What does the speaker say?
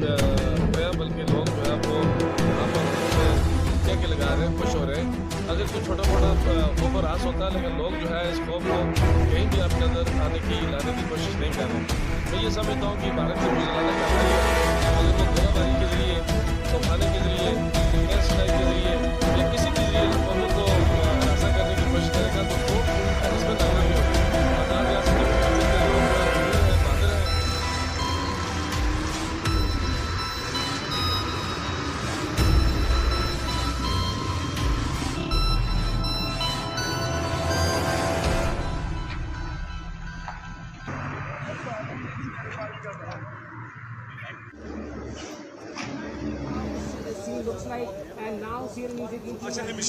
जो है बल्कि लोग जो है वो आप टेके लगा रहे हैं खुश हो रहे हैं अगर कुछ छोटा मोटा पर आस होता है लेकिन लोग जो है इस कौम को कहीं भी आपके अंदर आने की लाने की कोशिश नहीं कर रहे मैं ये समझता हूँ कि भारत में मुझे लाना चाहता है तो के जरिए के जरिए looks like and now here music is